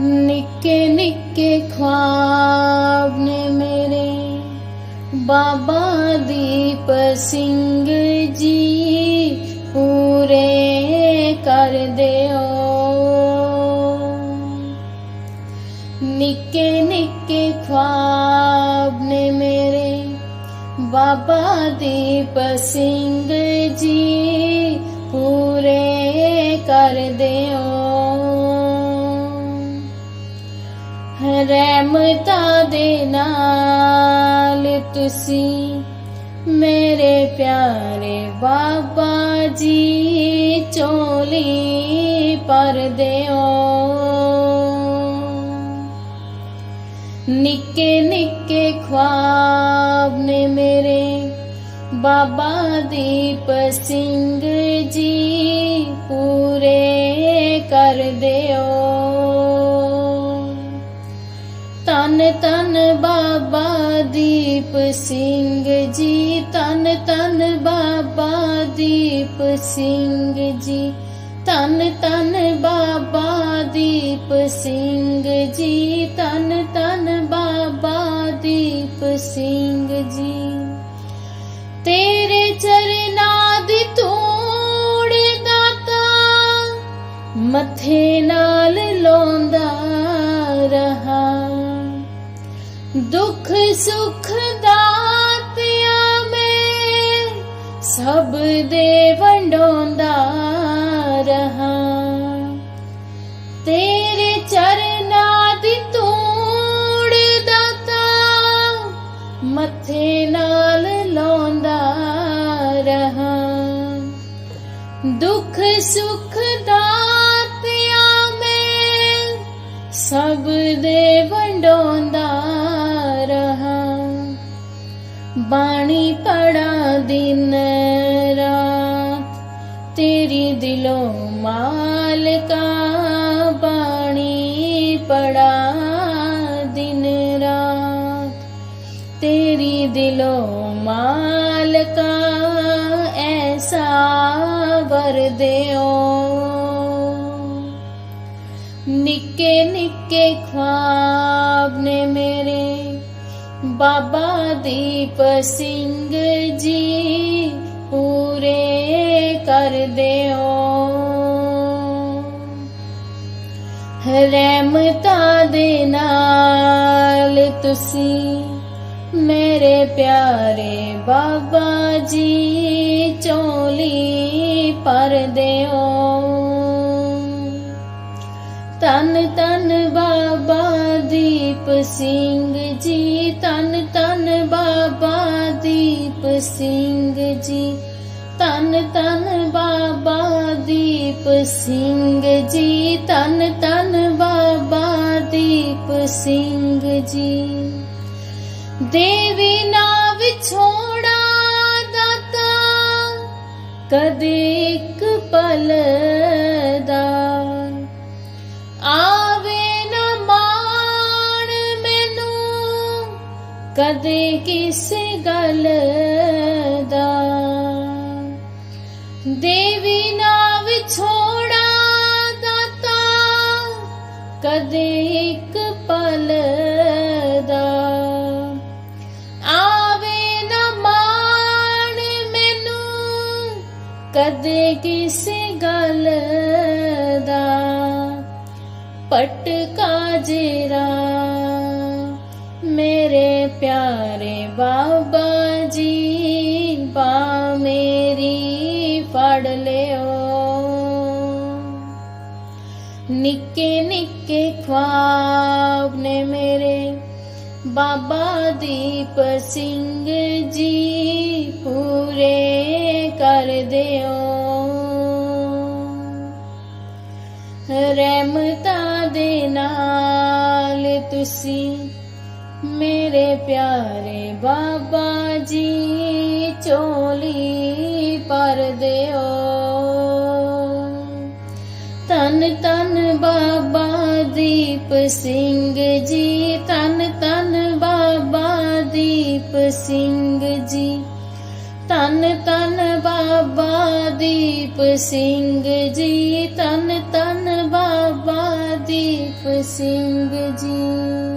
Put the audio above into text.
ਨਿੱਕੇ ਨਿੱਕੇ ਖਾਬ ਨੇ ਮੇਰੇ ਬਾਬਾ ਦੀਪ ਸਿੰਘ ਜੀ ਪੂਰੇ ਕਰ ਦਿਓ। ਨਿੱਕੇ ਨਿੱਕੇ ਖਾਬ ਨੇ ਮੇਰੇ ਬਾਬਾ ਦੀਪ ਸਿੰਘ ਜੀ ਪੂਰੇ ਕਰ ਦਿਓ। रहमता देना तुसी मेरे प्यारे बाबा जी, चोली पर देओ। निके निके ख्वाब ने मेरे बाबा दीप सिंह जी पूरे कर देओ। सिंह जी, तन तन बाबा दीप सिंह जी। तन तन बाबा दीप सिंह जी, तन तन बाबा दीप सिंह जी। तेरे चरे ਦੁੱਖ ਸੁਖ ਦਾਤਿਆਂ ਮੈਂ, ਸਭ ਦੇ ਵੰਡਾਉਂਦਾ ਰਹਾ। ਤੇਰੇ ਚਰਨਾਂ ਦੀ ਧੂੜ ਦਾਤਾ ਮੱਥੇ ਨਾਲ ਲਾਉਂਦਾ ਰਹਾ। ਦੁੱਖ ਸੁਖ ਦਾਤਿਆਂ ਮੈਂ, ਸਭ ਦੇ ਵੰਡਾਉਂਦਾ बाणी पड़ा दिन रात। तेरी दिलो माल का बाणी पड़ा दिन रात। तेरी दिलो माल का ऐसा वर दे निक्के निक्के ख्वाब ने मेरे ਬਾਬਾ ਦੀਪ ਸਿੰਘ ਜੀ ਪੂਰੇ ਕਰ ਦਿਓ। ਰਹਿਮਤਾਂ ਦੇ ਨਾਲ ਤੁਸੀਂ ਮੇਰੇ ਪਿਆਰੇ ਬਾਬਾ ਜੀ ਚੋਲੀ ਪਰ ਦਿਓ। ਤਨ ਤਨ ਬਾਬਾ ਦੀਪ ਸਿੰਘ ਜੀ ਤਨ ਤਨ ਬਾਬਾ ਦੀਪ ਸਿੰਘ ਜੀ ਤਨ ਤਨ ਬਾਬਾ ਦੀਪ ਸਿੰਘ ਜੀ ਤਨ ਤਨ ਬਾਬਾ ਦੀਪ ਸਿੰਘ ਜੀ ਦੇਵੀ ਨਾ ਵਿਛੋੜਾ ਦਾਤਾ ਕਦੇ ਇੱਕ ਪਲ ਦਾ ਕਦੇ ਕਿਸੇ ਗੱਲ ਦਾ। ਦੇਵੀ ਨਾ ਵਿਛੋੜਾ ਦਾਤਾ, ਕਦੇ ਇੱਕ ਪਲ ਦਾ। ਆਵੇ ਨਾ ਮਾਣ ਮੈਨੂੰ, ਕਦੇ ਕਿਸੇ ਗੱਲ ਦਾ। ਪਟਕਾ ਜੇਰਾ प्यारे बाबा जी पा मेरी फड़ ले निके निके ख्वाब ने मेरे बाबा दीप सिंह जी पूरे कर दे रहमता देना तुसी मेरे प्यारे बाबा जी, चोली पर दियो तन तन बाबा दीप सिंह जी, तन तन बाबा दीप सिंह जी। तन तन बाबा दीप सिंह जी, तन तन बाबा दीप सिंह जी।